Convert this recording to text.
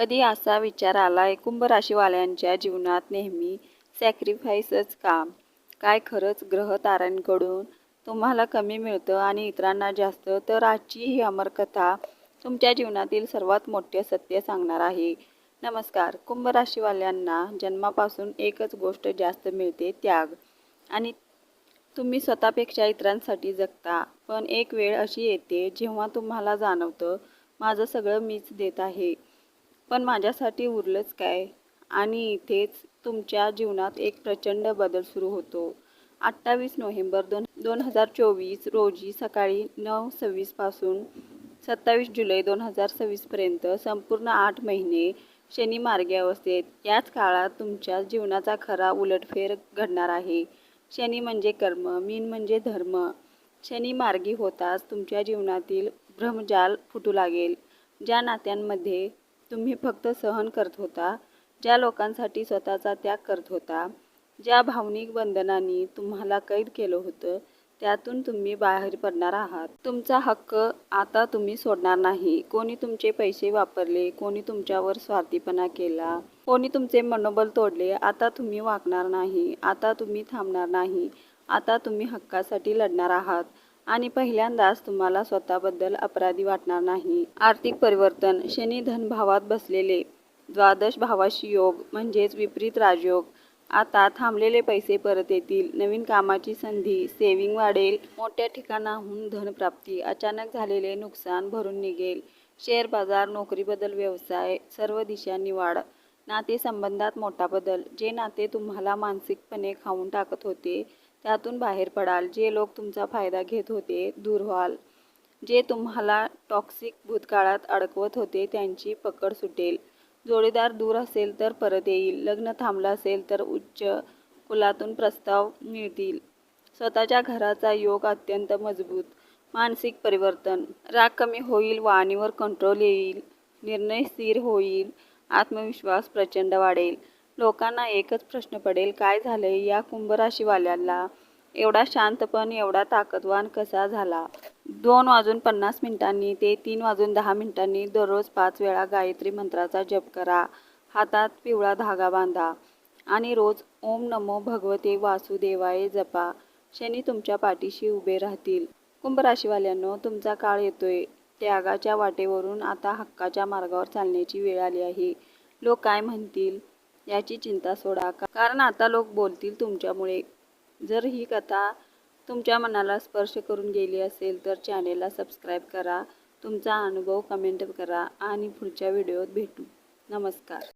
कधी असा विचार आला आहे कुंभ राशीवाल्यांच्या जीवनात नेहमी सॅक्रिफाईसच का? काय खरंच ग्रह ताऱ्यांकडून तुम्हाला कमी मिळतं आणि इतरांना जास्त? तर आजची ही अमरकथा तुमच्या जीवनातील सर्वात मोठे सत्य सांगणार आहे. नमस्कार. कुंभ राशीवाल्यांना जन्मापासून एकच गोष्ट जास्त मिळते त्याग. आणि तुम्ही स्वतःपेक्षा इतरांसाठी जगता पण एक वेळ अशी येते जेव्हा तुम्हाला जाणवतं माझं सगळं मीच देत आहे. पण माझ्यासाठी उरलंच काय? आणि इथेच तुमच्या जीवनात एक प्रचंड बदल सुरू होतो. अठ्ठावीस नोव्हेंबर दोन दोन हजार चोवीस रोजी सकाळी नऊ सव्वीसपासून सत्तावीस जुलै दोन हजार सव्वीसपर्यंत संपूर्ण आठ महिने शनी मार्गे अवस्थेत. याच काळात तुमच्या जीवनाचा खरा उलटफेर घडणार आहे. शनी म्हणजे कर्म मीन म्हणजे धर्म. शनी मार्गी होताच तुमच्या जीवनातील भ्रमजाल फुटू लागेल. ज्या नात्यांमध्ये तुम्ही फक्त सहन करत होता ज्या लोकांसाठी स्वतःचा त्याग करत होता ज्या भावनिक बंधनांनी तुम्हाला कैद केलं होतं त्यातून तुम्ही बाहेर पडणार आहात. तुमचा हक्क आता तुम्ही सोडणार नाही. कोणी तुमचे पैसे वापरले कोणी तुमच्यावर स्वार्थीपणा केला कोणी तुमचे मनोबल तोडले आता तुम्ही वागणार नाही आता तुम्ही थांबणार नाही आता तुम्ही हक्कासाठी लढणार आहात. आणि पहिल्यांदाच तुम्हाला स्वतःबद्दल अपराधी वाटणार नाही. आर्थिक परिवर्तन शनी धन भावात बसलेले द्वादश भावाशी योग म्हणजेच विपरीत राजयोग. आता थांबलेले पैसे परत येतील. नवीन कामाची संधी सेविंग वाढेल. मोठ्या ठिकाणाहून धनप्राप्ती अचानक झालेले नुकसान भरून निघेल. शेअर बाजार नोकरीबद्दल व्यवसाय सर्व दिशांनी वाढ. नातेसंबंधात मोठा बदल. जे नाते तुम्हाला मानसिकपणे खाऊन टाकत होते त्यातून बाहेर पडाल. जे लोक तुमचा फायदा घेत होते दूर व्हाल. जे तुम्हाला टॉक्सिक भूतकाळात अडकवत होते त्यांची पकड सुटेल. जोडीदार दूर असेल तर परत येईल. लग्न थांबलं असेल तर उच्च कुलातून प्रस्ताव मिळतील. स्वतःच्या घराचा योग अत्यंत मजबूत. मानसिक परिवर्तन. राग कमी होईल वाणीवर कंट्रोल येईल. निर्णय स्थिर होईल. आत्मविश्वास प्रचंड वाढेल. लोकांना एकच प्रश्न पडेल काय झालंय या कुंभराशीवाल्याला? एवढा शांत पण एवढा ताकदवान कसा झाला? दोन वाजून पन्नास मिनिटांनी ते तीन वाजून दहा मिनिटांनी दररोज पाच वेळा गायत्री मंत्राचा जप करा. हातात पिवळा धागा बांधा आणि रोज ओम नमो भगवते वासुदेवाय जपा. शनी तुमच्या पाठीशी उभे राहतील. कुंभ राशीवाल्यांनो तुमचा काळ येतोय. त्यागाच्या वाटेवरून आता हक्काच्या मार्गावर चालण्याची वेळ आली आहे. लोक काय म्हणतील? याची चिंता सोडा. कारण आता लोक बोलतील तुमच्यामुळे. जर ही कथा तुमच्या मनाला स्पर्श करून गेली असेल तर चॅनेलला सबस्क्राईब करा. तुमचा अनुभव कमेंट करा आणि पुढच्या व्हिडिओत भेटू. नमस्कार.